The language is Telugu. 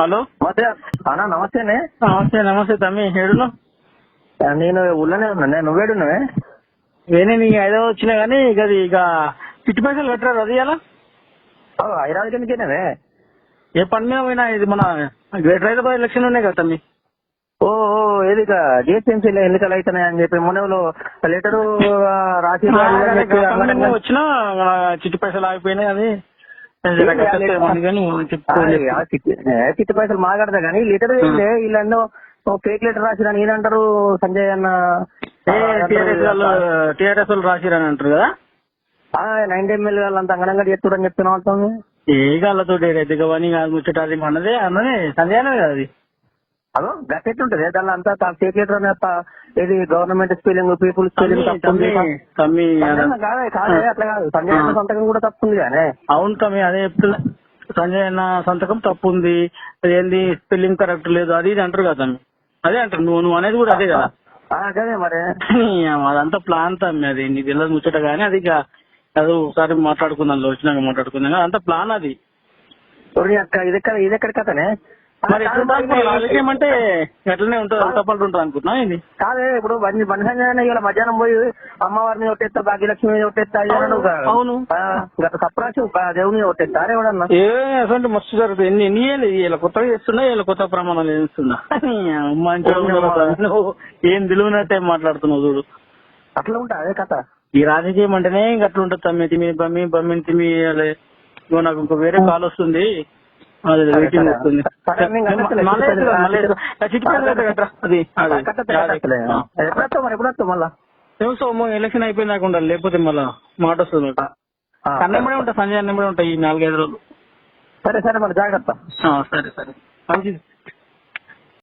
హలో? నమస్తే. అన్నా నమస్తేనే. నమస్తే నమస్తే తమ్మి. ఏడును నేను ఊళ్ళోనే ఉన్నా. నువ్వేడున్నావే వేరే నీ ఐదో వచ్చినా కానీ ఇక అది ఇక చిట్టి పైసలు కట్టరాదు అది ఎలా హైదరాబాద్ కిందకేనావే ఏ పని మీద పోయినా? ఇది మన గ్రేటర్ హైదరాబాద్ ఎలక్షన్ ఉన్నాయి కదా తమ్మి. ఓ ఓ ఏది జిహెచ్ఎంసీ ఎన్నికలు అవుతున్నాయి అని చెప్పి మొన్న లెటరు రాసి వచ్చినా చిట్టి పైసలు ఆగిపోయినాయి అది. చిట్టి పైసలు మాట్లాడతా కానీ? లెటర్ వీళ్ళందో ఫేక్ లెటర్ రాసిరా ఈయనంటారు సంజయ్ అన్న? టీఆర్ఎస్ వాళ్ళు రాసిరని అంటారు కదా? నైన్టీ ఎమ్మెల్యే వాళ్ళంతా అంగనంగా చేస్తుడని చెప్తున్నా ఉంటుంది ఏ గాళ్ళతో ఎదుగు అని కాదు ముచ్చట అది మనదే అన్నదే సందేహమే కదా అది. అదో గట్టెట్టుంటది దాని అంతా ప- ఇది గవర్నమెంట్ స్పెల్లింగ్ పీపుల్ స్పెల్లింగ్ తమ్మి, తప్పుంది. కాదే కాదే అట్లా కాదు. సంజయ్ అన్న సంతకం కూడా తప్పుంది కానీ అవును తమ్మి అదే చెప్తున్నా. సంజయ్ అన్న సంతకం తప్పు ఉంది ఏంది స్పెల్లింగ్ కరెక్ట్ లేదు అది ఇది అంటారు కదా తమ్మి. అదే అంటారు. నువ్వు నువ్వు అనేది కూడా అదే కదా. అదే మరి. అదంతా ప్లాన్ తమ్మి అది. నీకు తెలియదు ముచ్చట కానీ అది ఇక అది ఒకసారి మాట్లాడుకుందాం వచ్చినాక మాట్లాడుకుందాం. అంత ప్లాన్ అది. ఇది ఎక్కడ కథనే? మరి అంటే ఎట్లనే ఉంటుంది తప్పలు ఉంటుంది అనుకుంటున్నా ఇది కాదే ఇప్పుడు బండి బండి సంజయ్ ఇవాళ మధ్యాహ్నం పోయి అమ్మవారిని ఒట్టేస్తా భాగ్యలక్ష్మి గా- అవును. గత సప్రాసు దేవుని ఒట్టేస్తా అరే ఎవడన్నా ఏ అసలు మస్తు జరుగుతుంది. ఎన్ని ఎన్ని ఏళ్ళు ఇలా కొత్తగా చేస్తున్నా ఇలా కొత్త ప్రమాణాలు చేస్తున్నా? మంచి ఏం తెలియనట్టే మాట్లాడుతున్నావు చూడు. అట్లా ఉంటా అదే కథ. ఈ రాజకీయం అంటేనే ఇంక అట్లా ఉంటుంది. తమ్మి తిమి బమ్మి బమ్మి తిమి నాకు ఇంకో వేరే కాల్ వస్తుంది. వెయిటింగ్. వస్తుంది. మళ్ళీ? సోము ఎలక్షన్ అయిపోయినాక ఉండాలి లేకపోతే మళ్ళా మాట వస్తుంది నాకు. ఆ, కన్నెంబడే ఉంటా సంజయ్ అన్నెంబడే ఉంటాయి ఈ నాలుగైదు రోజులు. సరే సరే మరి జాగ్రత్త. సరే సరే. మంచిది